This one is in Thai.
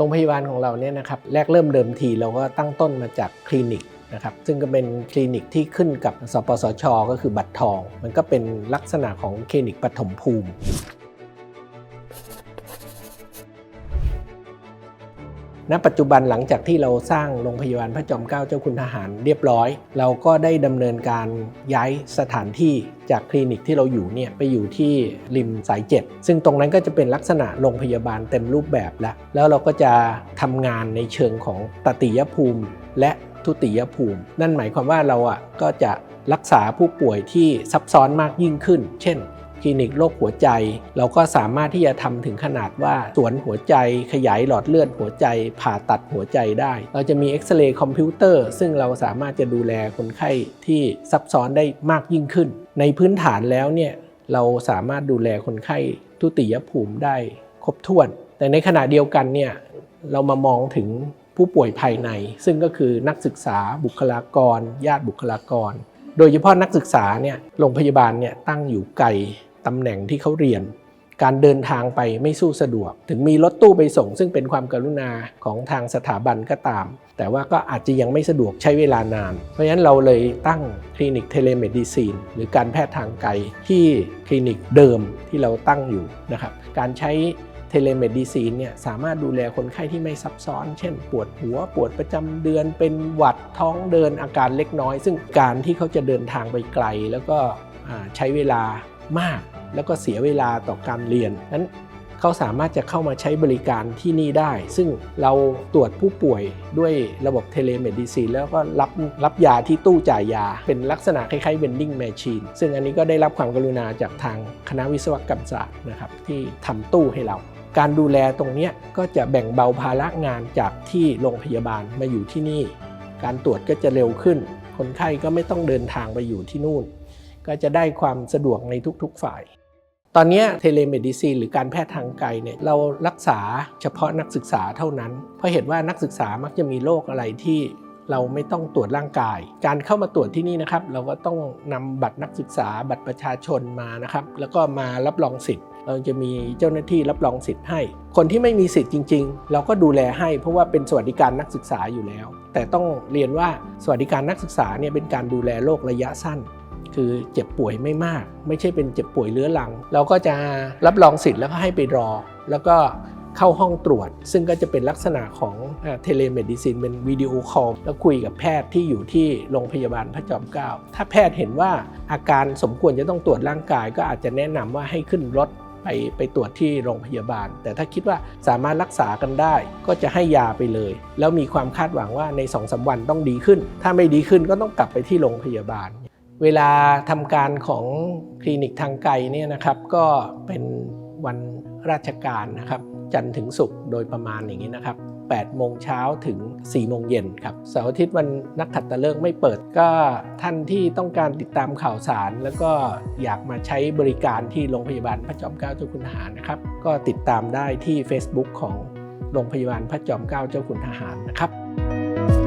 โรงพยาบาลของเราเนี่ยนะครับแรกเริ่มเดิมทีเราก็ตั้งต้นมาจากคลินิกนะครับซึ่งก็เป็นคลินิกที่ขึ้นกับสปสช ก็คือบัตรทอง มันก็เป็นลักษณะของคลินิกปฐมภูมิ ณปัจจุบันหลังจากที่เราสร้างโรงพยาบาลพระจอมเกล้าเจ้าคุณทหารเรียบร้อย เราก็ได้ดำเนินการย้ายสถานที่จากคลินิกที่เราอยู่เนี่ยไปอยู่ที่ริมสายเจ็ดซึ่งตรงนั้นก็จะเป็นลักษณะโรงพยาบาลเต็มรูปแบบแล้ว แล้วเราก็จะทำงานในเชิงของตติยภูมิ และทุติยภูมิ นั่นหมายความว่าเราอะก็จะรักษาผู้ป่วยที่ซับซ้อนมากยิ่งขึ้น เช่น คลินิกโรคหัวใจ เราก็สามารถที่จะทำถึงขนาดว่าสวนหัวใจขยายหลอดเลือดหัวใจ ผ่าตัดหัวใจได้ เราจะมีเอ็กซเรย์คอมพิวเตอร์ซึ่งเราสามารถจะดูแลคนไข้ที่ซับซ้อนได้มากยิ่งขึ้น ในพื้นฐานแล้วเนี่ยเราสามารถดูแลคนไข้ทุติยภูมิได้ครบถ้วน แต่ในขณะเดียวกันเนี่ยเรามามองถึงผู้ป่วยภายใน ซึ่งก็คือนักศึกษาบุคลากร ญาติบุคลากร โดยเฉพาะนักศึกษาเนี่ยโรงพยาบาลเนี่ยตั้งอยู่ไกล ตำแหน่งที่เขาเรียน การเดินทางไปไม่สู้สะดวก ถึงมีรถตู้ไปส่ง ซึ่งเป็นความกรุณาของทางสถาบันก็ตาม แต่ว่าก็อาจจะยังไม่สะดวกใช้เวลานาน เพราะฉะนั้นเราเลยตั้งคลินิกเทเลเมดิซีนหรือการแพทย์ทางไกลที่คลินิกเดิมที่เราตั้งอยู่นะครับการใช้เทเลเมดิซีนเนี่ยสามารถดูแลคนไข้ที่ไม่ซับซ้อน เช่น ปวดหัวปวดประจำเดือน เป็นหวัดท้องเดินอาการเล็กน้อย ซึ่งการที่เขาจะเดินทางไปไกล แล้วก็ใช้เวลา มาก แล้วก็เสียเวลาต่อการเรียนนั้นเขาสามารถจะเข้ามาใช้บริการที่นี่ได้ ซึ่งเราตรวจผู้ป่วยด้วยระบบเทเลเมดิซีนแล้วก็รับรับยาที่ตู้จ่ายยา เป็นลักษณะคล้ายๆ vending machine ซึ่งอันนี้ก็ได้รับความกรุณาจากทางคณะวิศวกรรมศาสตร์นะครับที่ทำตู้ให้เรา การดูแลตรงนี้ก็จะแบ่งเบาภาระงานจากที่โรงพยาบาลมาอยู่ที่นี่ การตรวจก็จะเร็วขึ้น คนไข้ก็ไม่ต้องเดินทางไปอยู่ที่นู่น ก็จะได้ความสะดวกในทุกๆฝ่าย ตอนนี้เทเลเมดิซีนหรือการแพทย์ทางไกลเนี่ยเรารักษาเฉพาะนักศึกษาเท่านั้น เพราะเห็นว่านักศึกษามักจะมีโรคอะไรที่เราไม่ต้องตรวจร่างกาย การเข้ามาตรวจที่นี่นะครับ เราก็ต้องนำบัตรนักศึกษาบัตรประชาชนมานะครับ แล้วก็มารับรองสิทธิ์ เราจะมีเจ้าหน้าที่รับรองสิทธิ์ให้ คนที่ไม่มีสิทธิ์จริง ๆ เราก็ดูแลให้ เพราะว่าเป็นสวัสดิการนักศึกษาอยู่แล้ว แต่ต้องเรียนว่าสวัสดิการนักศึกษาเนี่ยเป็นการดูแลโรคระยะสั้น คือเจ็บป่วยไม่มาก ไม่ใช่เป็นเจ็บป่วยเรื้อรัง เราก็จะรับรองสิทธิ์แล้วก็ให้ไปรอ แล้วก็เข้าห้องตรวจ ซึ่งก็จะเป็นลักษณะของเทเลเมดิซินเป็นวิดีโอคอลแล้วคุยกับแพทย์ที่อยู่ที่โรงพยาบาลพระจอมเกล้าถ้าแพทย์เห็นว่าอาการสมควรจะต้องตรวจร่างกาย ก็อาจจะแนะนำว่าให้ขึ้นรถไปไปตรวจที่โรงพยาบาล แต่ถ้าคิดว่าสามารถรักษากันได้ ก็จะให้ยาไปเลย แล้วมีความคาดหวังว่าใน2อสวันต้องดีขึ้น ถ้าไม่ดีขึ้นก็ต้องกลับไปที่โรงพยาบาล เวลาทำการของคลินิกทางไกลเนี่ยนะครับ ก็เป็นวันราชการนะครับ จันทร์ถึงศุกร์โดยประมาณอย่างนี้นะครับ8โมงเช้าถึง 4 โมงเย็นครับเสาร์อาทิตย์วันนักขัตฤกษ์ไม่เปิดก็ท่านที่ต้องการติดตามข่าวสาร แล้วก็อยากมาใช้บริการที่โรงพยาบาลพระจอมเกล้าเจ้าคุณทหารนะครับ ก็ติดตามได้ที่ Facebook ของโรงพยาบาลพระจอมเกล้าเจ้าคุณทหารนะครับ